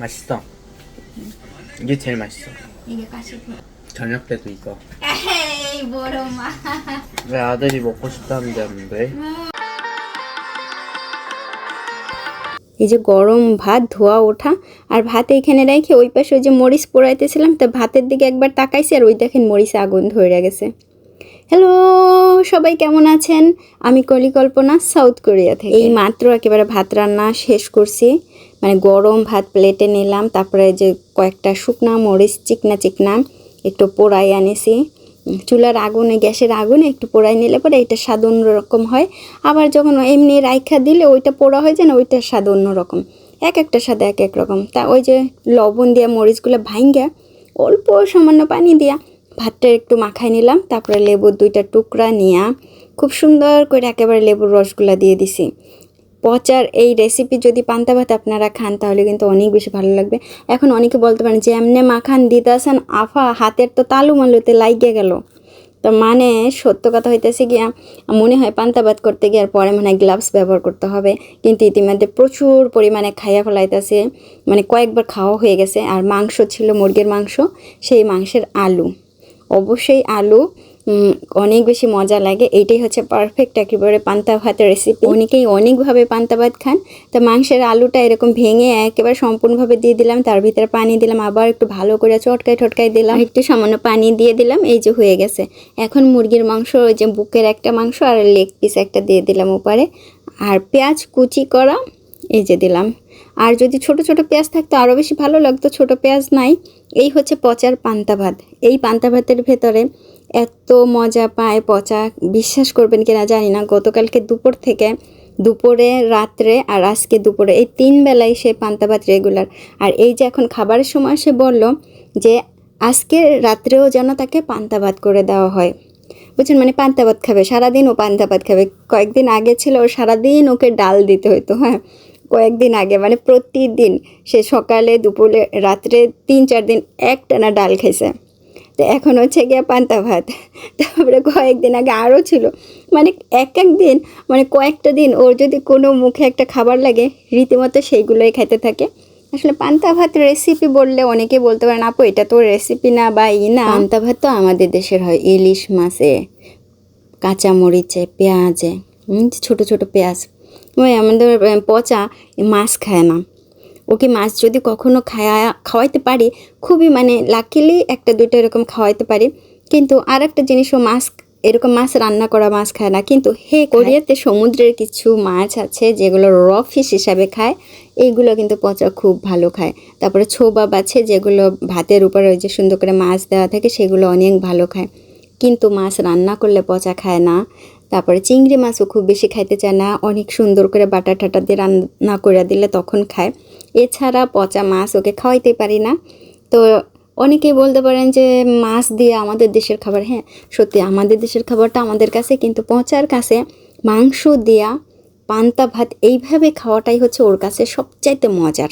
맛있어. 이게 제일 맛있어. 이게 가시고. 저녁 때도 이거. 에이 모르마. 왜 아들이 먹고 싶다는데 안 돼? এই যে গরম ভাত ধোয়া ওঠা আর ভাত এইখানে রেখে ওই পাশে ওই যে মরিচ পোড়াইতেছিলাম তা ভাতের দিকে একবার তাকাইছি আর ওই দেখেন মরিচে আগুন ধরে গেছে হ্যালো সবাই কেমন আছেন? আমি কলিকল্পনা সাউথ কোরিয়া থেকে। এই মাত্র একেবারে ভাত রান্না শেষ করছি। মানে গরম ভাত প্লেটে নিলাম, তারপরে যে কয়েকটা শুকনা মরিচ, চিকনা চিকনা, একটু পোড়াই আনেছি। চুলার আগুনে, গ্যাসের আগুনে একটু পোড়াই নিলে পরে এটা স্বাদ অন্যরকম হয়। আবার যখন এমনি রাইখা দিলে ওইটা পোড়া হয়ে যায় না, ওইটার স্বাদ অন্যরকম। এক একটা স্বাদ এক এক রকম। তা ওই যে লবণ দিয়া মরিচগুলো ভাঙ্গা অল্প সামান্য পানি দিয়া ভাতটা একটু মাখায় নিলাম, তারপরে লেবুর দুইটা টুকরা নিয়া খুব সুন্দর করে একেবারে লেবুর রসগুলা দিয়ে দিছি। পচার এই রেসিপি যদি পান্তা ভাত আপনারা খান, তাহলে কিন্তু অনেক বেশি ভালো লাগবে। এখন অনেকে বলতে পারেন যে, এমনি মাখান দিতে আসেন আফা, হাতের তো তালু মালুতে লাগিয়ে গেল। তো মানে সত্য কথা হইতেছে গিয়া, মনে হয় পান্তা ভাত করতে গিয়ে আর পরে মনে গ্লাভস ব্যবহার করতে হবে। কিন্তু ইতিমধ্যে প্রচুর পরিমাণে খাইয়া ফেলাইতেছে মানে কয়েকবার খাওয়া হয়ে গেছে। আর মাংস ছিল মুরগির মাংস, সেই মাংসের আলু। অবশ্যই আলু অনেক বেশি মজা লাগে। এইটাই হচ্ছে পারফেক্ট একেবারে পান্তা ভাতের রেসিপি অনেকেই অনেকভাবে পান্তা ভাত খান। তো মাংসের আলুটা এরকম ভেঙে একেবারে সম্পূর্ণভাবে দিয়ে দিলাম। তার ভিতরে পানি দিলাম। আবার একটু ভালো করে চটকাই টটকাই দিলাম। একটু সামান্য পানি দিয়ে দিলাম। এই যে হয়ে গেছে। এখন মুরগির মাংস, ওই যে বুকের একটা মাংস আর লেগ পিস একটা দিয়ে দিলাম উপরে আর পেঁয়াজ কুচি করা, এই যে দিলাম। আর যদি ছোট ছোট পেঁয়াজ থাকতো আরও বেশি ভালো লাগতো। ছোট পেঁয়াজ নাই, এই হচ্ছে পচার পান্তা ভাত। এই পান্তা ভাতের ভেতরে এত মজা পায় পচা, বিশ্বাস করবেন কিনা জানি না। গতকালকে দুপুর থেকে দুপুরে, রাত্রে আর আজকে দুপুরে, এই তিন বেলায় সে পান্তা ভাত রেগুলার আর এই যে এখন খাবারের সময় সে বলল যে, আজকে রাত্রেও যেন তাকে পান্তা ভাত করে দেওয়া হয়। বুঝছেন মানে পান্তা ভাত খাবে, সারাদিন ও পান্তা ভাত খাবে। কয়েকদিন আগে ছিল ও সারাদিন ওকে ডাল দিতে হতো হ্যাঁ? কয়েকদিন আগে মানে প্রতিদিন সে সকালে, দুপুরে, রাত্রে তিন চার দিন একটানা ডাল খাইছে। তো এখন হচ্ছে গিয়ে পান্তা ভাত। তারপরে কয়েকদিন আগে আরও ছিল। মানে এক এক দিন মানে কয়েকটা দিন ওর যদি কোনো মুখে একটা খাবার লাগে, রীতিমতো সেইগুলোই খাইতে থাকে। আসলে পান্তা ভাত রেসিপি বললে অনেকে বলতে পারেন, আপু, এটা তো রেসিপি না বা ই না। পান্তা ভাত তো আমাদের দেশের হয়। ইলিশ মাছে কাঁচা মরিচে পেঁয়াজে ছোট ছোট পেঁয়াজ। আমাদের পচা মাছ খায় না। ওকে মাছ যদি কখনো খাওয়া খাওয়াইতে পারি খুবই মানে লাকিলি একটা দুটো এরকম খাওয়াইতে পারি। কিন্তু আর একটা জিনিস ও মাছ এরকম মাছ রান্না করা মাছ খায় না। কিন্তু হে কোরিয়াতে সমুদ্রের কিছু মাছ আছে যেগুলো র ফিশ হিসাবে খায় এইগুলো কিন্তু পচা খুব ভালো খায়। তারপরে ছোবাব আছে যেগুলো ভাতের উপরে ওই যে সুন্দর করে মাছ দেওয়া থাকে সেগুলো অনেক ভালো খায়। কিন্তু মাছ রান্না করলে পচা খায় না। তারপরে চিংড়ি মাছও খুব বেশি খাইতে চায় না। অনেক সুন্দর করে বাটা টাটা দিয়ে রান্না করে দিলে তখন খায়। এছাড়া পচা মাছ ওকে খাওয়াইতে পারি না। তো অনেকেই বলতে পারেন যে, মাছ দিয়ে আমাদের দেশের খাবার হ্যাঁ সত্যি আমাদের দেশের খাবারটা আমাদের কাছে, কিন্তু পচার কাছে মাংস দেয়া পান্তা ভাত এইভাবে খাওয়াটাই হচ্ছে ওর কাছে সবচাইতে মজার।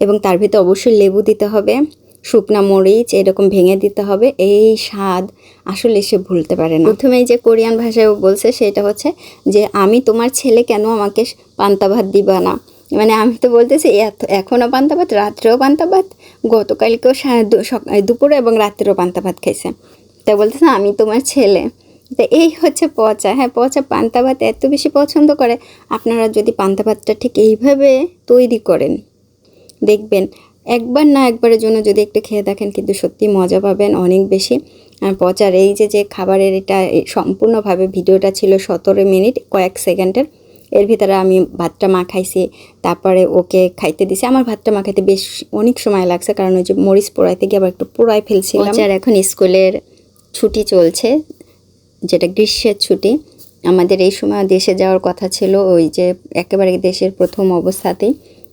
এবং তার ভিতরে অবশ্যই লেবু দিতে হবে। শুকনা মরিচ এরকম ভেঙে দিতে হবে। এই স্বাদ আসলে সে ভুলতে পারে না। প্রথমেই যে কোরিয়ান ভাষায় ও বলছে, সেটা হচ্ছে যে, আমি তোমার ছেলে কেন আমাকে পান্তা ভাত দিবা না? মানে আমি তো বলতেছি, এত- এখনও পান্তা ভাত, রাত্রেও পান্তা ভাত, গতকালকেও দুপুরে এবং রাত্রেও পান্তা ভাত খাইছে। তা বলতেছে, আমি তোমার ছেলে। তো এই হচ্ছে পচা। হ্যাঁ পচা পান্তা ভাত এত বেশি পছন্দ করে, আপনারা যদি পান্তা ভাতটা ঠিক এইভাবে তৈরি করেন, দেখবেন একবার না একবারের জন্য যদি একটু খেয়ে দেখেন কিন্তু সত্যি মজা পাবেন অনেক বেশি। আর পচার এই যে যে খাবারের এটা সম্পূর্ণভাবে ভিডিওটা ছিল সতেরো মিনিট কয়েক সেকেন্ডের। এর ভিতরে আমি ভাতটা মাখাইছি, তারপরে ওকে খাইতে দিছি। আমার ভাতটা মাখাইতে বেশ অনেক সময় লাগছে কারণ ওই যে মরিচ পোড়াইতে গিয়ে আবার একটু পোড়াই ফেলছিলাম। পচার এখন স্কুলের ছুটি চলছে, যেটা গ্রীষ্মের ছুটি। আমাদের এই সময় দেশে যাওয়ার কথা ছিল, ওই যে একেবারে দেশের প্রথম অবস্থাতেই।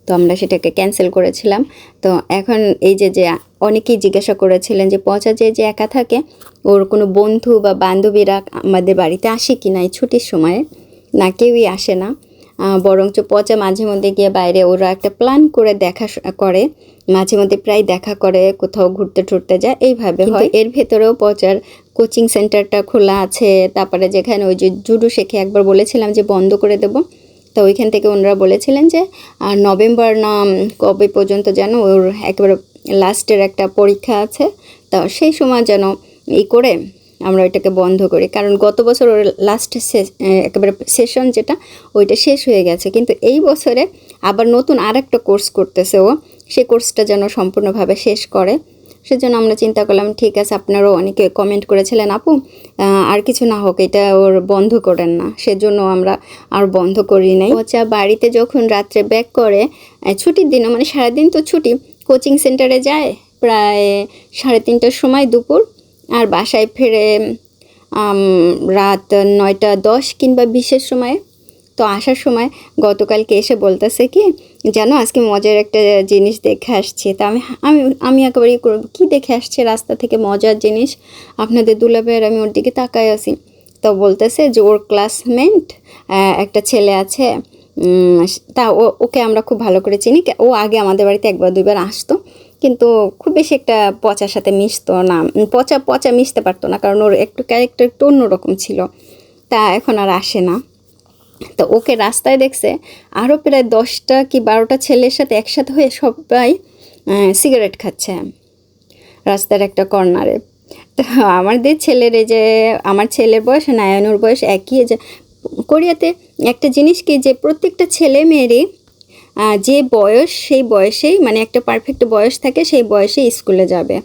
তো আমরা সেটাকে ক্যান্সেল করেছিলাম। তো এখন এই যে যে অনেকেই জিজ্ঞাসা করেছিলেন যে পচা যে যে একা থাকে ওর কোনো বন্ধু বা বান্ধবীরা আমাদের বাড়িতে আসে কি না এই ছুটির সময়ে? না কেউই আসে না। বরঞ্চ পচা মাঝে মধ্যে গিয়ে বাইরে ওরা একটা প্ল্যান করে দেখা করে। মাঝে মধ্যে প্রায় দেখা করে কোথাও ঘুরতে টুরতে যায় এইভাবে হয়। এর ভেতরেও পচার কোচিং সেন্টারটা খোলা আছে। তারপরে যেখানে ওই যে জুডো শেখে একবার বলেছিলাম যে বন্ধ করে দেব। তো ওইখান থেকে ওনারা বলেছিলেন যে আহ, নভেম্বর না কবে পর্যন্ত যেন ওর একেবারে লাস্টের একটা পরীক্ষা আছে। তা সেই সময় যেন ই করে আমরা ওইটাকে বন্ধ করি। কারণ গত বছর ওর লাস্ট একেবারে সেশন যেটা ওইটা শেষ হয়ে গেছে। কিন্তু এই বছরে আবার নতুন আর একটা কোর্স করতেছে ও। সেই কোর্সটা যেন সম্পূর্ণভাবে শেষ করে। সেজন্য আমরা চিন্তা করলাম, ঠিক আছে, আপনারাও অনেকে কমেন্ট করেছিলেন, আপু আর কিছু না হোক, এটা ওর বন্ধ করেন না, সেজন্য আমরা আর বন্ধ করি নাই। পচা বাড়িতে যখন রাত্রে ব্যাক করে ছুটির দিনও মানে সারাদিন তো ছুটি কোচিং সেন্টারে যায় প্রায় সাড়ে তিনটার সময় দুপুর, আর বাসায় ফিরে রাত নয়টা দশ কিংবা বিশের সময়, তো আসার সময় গতকালকে এসে বলতেছে কি জানো, আজকে মজার একটা জিনিস দেখে আসছে। তা আমি আমি আমি একেবারে কি দেখে আসছে রাস্তা থেকে মজার জিনিস? আপনাদের দুলাভাইয়ের আমি ওর দিকে তাকায় আছি। তো বলতেছে যে ওর ক্লাসমেট একটা ছেলে আছে তা ও, ওকে আমরা খুব ভালো করে চিনি। ও আগে আমাদের বাড়িতে একবার দুইবার আসতো, কিন্তু খুব বেশি একটা পচার সাথে মিশতো না। পচা পচা মিশতে পারতো না, কারণ ওর একটু ক্যারেক্টার একটু অন্যরকম ছিল। তা এখন আর আসে না। তো ওকে রাস্তায় দেখছে, আরও প্রায় দশটা কি বারোটা ছেলের সাথে একসাথে হয়ে সবাই সিগারেট খাচ্ছে রাস্তার একটা কর্নারে। তো আমাদের ছেলের এই যে, আমার ছেলের বয়স নায়নুর বয়স একই যে কোরিয়াতে একটা জিনিস কি যে প্রত্যেকটা ছেলে মেয়েরই যে বয়স সেই বয়সেই মানে একটা পারফেক্ট বয়স থাকে, সেই বয়সে স্কুলে যাবে।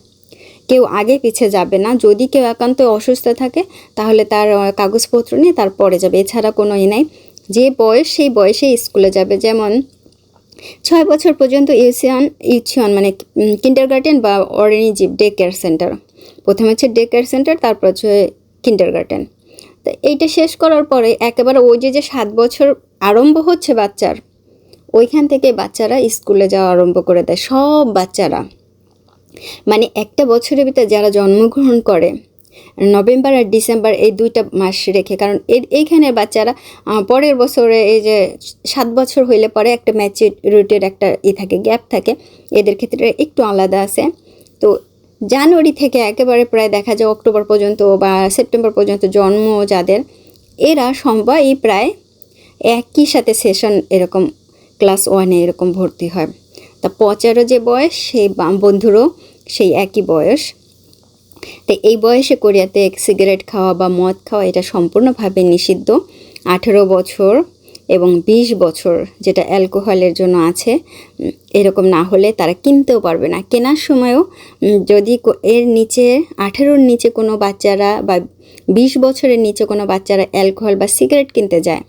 কেউ আগে পিছে যাবে না। যদি কেউ একান্ত অসুস্থ থাকে, তাহলে তার কাগজপত্র নিয়ে তারপরে যাবে। এছাড়া কোনো ই নাই। যে বয়স, সেই বয়সে স্কুলে যাবে। যেমন ছয় বছর পর্যন্ত ইউসিয়ন ইউচিয়ন মানে কিন্ডার গার্ডেন বা অরেনিজিভ ডে কেয়ার সেন্টার প্রথমে হচ্ছে ডে কেয়ার সেন্টার তারপর হচ্ছে কিন্ডার গার্ডেন তো এইটা শেষ করার পরে একেবারে ওই যে যে সাত বছর আরম্ভ হচ্ছে বাচ্চার, ওইখান থেকে বাচ্চারা স্কুলে যাওয়া আরম্ভ করে দেয়। সব বাচ্চারা। মানে একটা বছরের ভিতরে যারা জন্মগ্রহণ করে, নভেম্বর আর ডিসেম্বর এই দুইটা মাস রেখে, কারণ এ- এইখানে বাচ্চারা পরের বছরে এই যে সাত বছর হইলে পরে একটা ম্যাচুরিটির একটা ই থাকে গ্যাপ থাকে, এদের ক্ষেত্রে একটু আলাদা আছে। তো জানুয়ারি থেকে একেবারে প্রায় দেখা যায় অক্টোবর পর্যন্ত বা সেপ্টেম্বর পর্যন্ত জন্ম যাদের, এরা সবাই প্রায় একই সাথে সেশন এরকম ক্লাস ওয়ানে এরকম ভর্তি হয়। তা পচারও যে বয়স, সেই বন্ধুরও সেই একই বয়স। তো এই বয়সে কোরিয়াতে সিগারেট খাওয়া বা মদ খাওয়া এটা সম্পূর্ণভাবে নিষিদ্ধ। আঠেরো বছর এবং বিশ বছর যেটা অ্যালকোহলের জন্য আছে এরকম না হলে তারা কিনতেও পারবে না। কেনার সময়ও যদি এর নিচে, আঠেরোর নিচে কোনো বাচ্চারা বা বিশ বছরের নিচে কোনো বাচ্চারা অ্যালকোহল বা সিগারেট কিনতে যায়,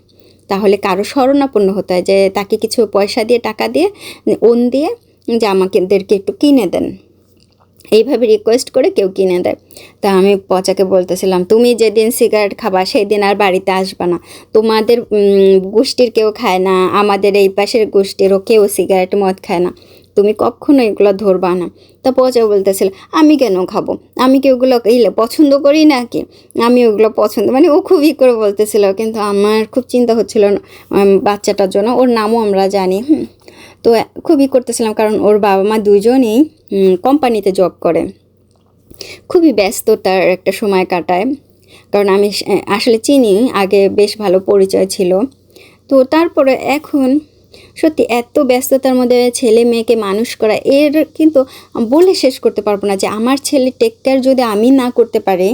তাহলে কারও শরণাপন্ন হতে হয় যে তাকে কিছু পয়সা দিয়ে, টাকা দিয়ে ওন দিয়ে যে আমাদেরকে একটু কিনে দেন। এইভাবে রিকোয়েস্ট করে কেউ কিনে দেয়। তা আমি পচাকে বলতেছিলাম, তুমি যেদিন সিগারেট খাবা সেই দিন আর বাড়িতে আসবা না। তোমাদের গোষ্ঠীর কেউ খায় না, আমাদের এই পাশের গোষ্ঠীরও কেউ সিগারেট মদ খায় না। তুমি কখনো এগুলো ধরবা না। তা পচা বলতেছিল, আমি কেন খাব? আমি কি ওগুলো ইলে পছন্দ করি না কি আমি ওগুলো পছন্দ মানে ও খুবই করে বলতেছিল, কিন্তু আমার খুব চিন্তা হচ্ছিল বাচ্চাটার জন্য। ওর নামও আমরা জানি তো খুবই করতেছিলাম, কারণ ওর বাবা মা দুজনেই কোম্পানিতে জব করে। খুবই ব্যস্ততার একটা সময় কাটায়। কারণ আমি আসলে চিনি, আগে বেশ ভালো পরিচয় ছিল। তো তারপরে এখন সত্যি এত ব্যস্ততার মধ্যে ছেলে মেয়েকে মানুষ করা, এর কিন্তু বলে শেষ করতে পারব না যে আমার ছেলে টেক কেয়ার যদি আমি না করতে পারি,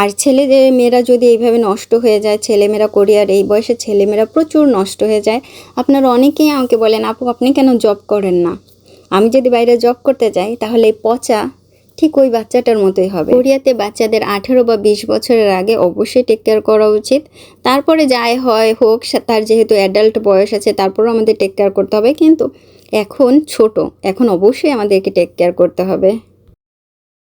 আর ছেলেদের মেয়েরা যদি এইভাবে নষ্ট হয়ে যায় ছেলেমেয়েরা কোরিয়ার এই বয়সে ছেলেমেয়েরা প্রচুর নষ্ট হয়ে যায়। আপনারা অনেকেই আমাকে বলেন, আপু, আপনি কেন জব করেন না? আমি যদি বাইরে জব করতে যাই, তাহলে এই পচা ঠিক ওই বাচ্চাটার মতোই হবে। কোরিয়াতে বাচ্চাদের আঠেরো বা বিশ বছরের আগে অবশ্যই টেক কেয়ার করা উচিত। তারপরে যাই হয় হোক তার যেহেতু অ্যাডাল্ট বয়স আছে, তারপরও আমাদের টেক কেয়ার করতে হবে। কিন্তু এখন ছোট, এখন অবশ্যই আমাদেরকে টেক কেয়ার করতে হবে।